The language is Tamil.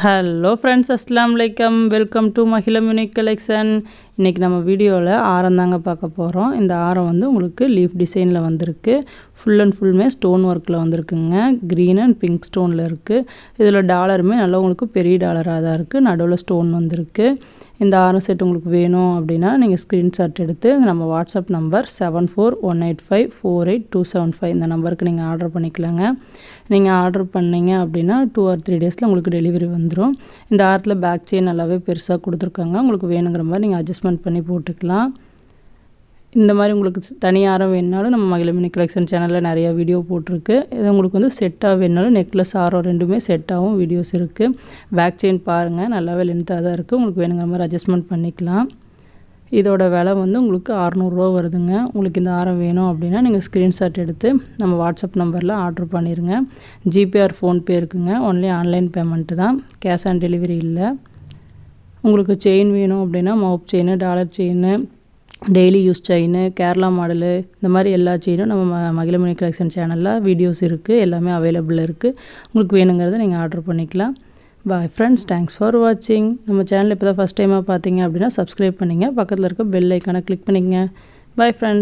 ஹலோ ஃப்ரெண்ட்ஸ் அஸ்லாம் வலைக்கம் welcome to Mahilam unique collection இன்றைக்கி நம்ம வீடியோவில் ஆரம் தாங்க பார்க்க போகிறோம் இந்த ஆரம் வந்து உங்களுக்கு லீஃப் டிசைனில் வந்திருக்கு. ஃபுல் அண்ட் ஃபுல்லுமே ஸ்டோன் ஒர்க்கில் வந்திருக்குங்க. க்ரீன் அண்ட் பிங்க் ஸ்டோனில் இருக்குது இதில் டாலருமே நல்லா உங்களுக்கு பெரிய டாலராக தான் இருக்குது நடுவில் ஸ்டோன் வந்திருக்கு. இந்த ஆரம் செட் உங்களுக்கு வேணும் அப்படின்னா நீங்கள் ஸ்க்ரீன்ஷாட் எடுத்து நம்ம WhatsApp number seven four one eight five four eight two seven five இந்த நம்பருக்கு நீங்கள் ஆர்டர் பண்ணிக்கலாங்க. நீங்கள் ஆர்டர் பண்ணீங்க அப்படின்னா டூ ஆர் த்ரீ டேஸில் உங்களுக்கு டெலிவரி வந்துடும் இந்த ஆரத்தில் பேக் செயின் நல்லாவே பெருசாக கொடுத்துருக்காங்க. உங்களுக்கு வேணுங்கிற மாதிரி நீங்கள் அட்ஜஸ்ட்மெண்ட் பண்ணி போட்டுக்கலாம். இந்த மாதிரி உங்களுக்கு தனியாரம் வேணுனாலும் நம்ம மகிழமினி கலெக்ஷன் சேனலில் நிறையா வீடியோ போட்டிருக்கு. இது உங்களுக்கு வந்து செட்டாக வேணுனாலும் நெக்லஸ் ஆரம் ரெண்டுமே செட்டாகவும் வீடியோஸ் இருக்குது பேக் செயின் பாருங்கள் நல்லாவே லென்த்தாக தான் இருக்குது உங்களுக்கு வேணுங்கிற மாதிரி அட்ஜஸ்ட்மெண்ட் பண்ணிக்கலாம். இதோட விலை வந்து உங்களுக்கு அறநூறுரூவா வருதுங்க. உங்களுக்கு இந்த ஆரம் வேணும் அப்படின்னா நீங்கள் ஸ்க்ரீன்ஷாட் எடுத்து நம்ம வாட்ஸ்அப் நம்பரில் ஆர்டர் பண்ணிடுங்க ஜிபேஆர் ஃபோன்பே இருக்குங்க. ஒன்லி ஆன்லைன் பேமெண்ட்டு தான். கேஷ் ஆன் டெலிவரி இல்லை. உங்களுக்கு செயின் வேணும் அப்படின்னா மவுப் chain dollar chain daily use chain Kerala model இந்த மாதிரி எல்லா செயினும் நம்ம ம மகிழமணி கலெக்ஷன் சேனலில் வீடியோஸ் இருக்குது எல்லாமே அவைலபிள் இருக்குது உங்களுக்கு வேணுங்கிறத நீங்கள் ஆர்டர் பண்ணிக்கலாம். பாய் ஃப்ரெண்ட்ஸ் தேங்க்ஸ் ஃபார் வாட்சிங் நம்ம சேனல் இப்போ தான் ஃபஸ்ட் டைமாக பார்த்தீங்க அப்படின்னா சப்ஸ்கிரைப் பண்ணிங்க. பக்கத்தில் இருக்க பெல் ஐக்கானை கிளிக் பண்ணிங்க பாய் ஃப்ரெண்ட்ஸ்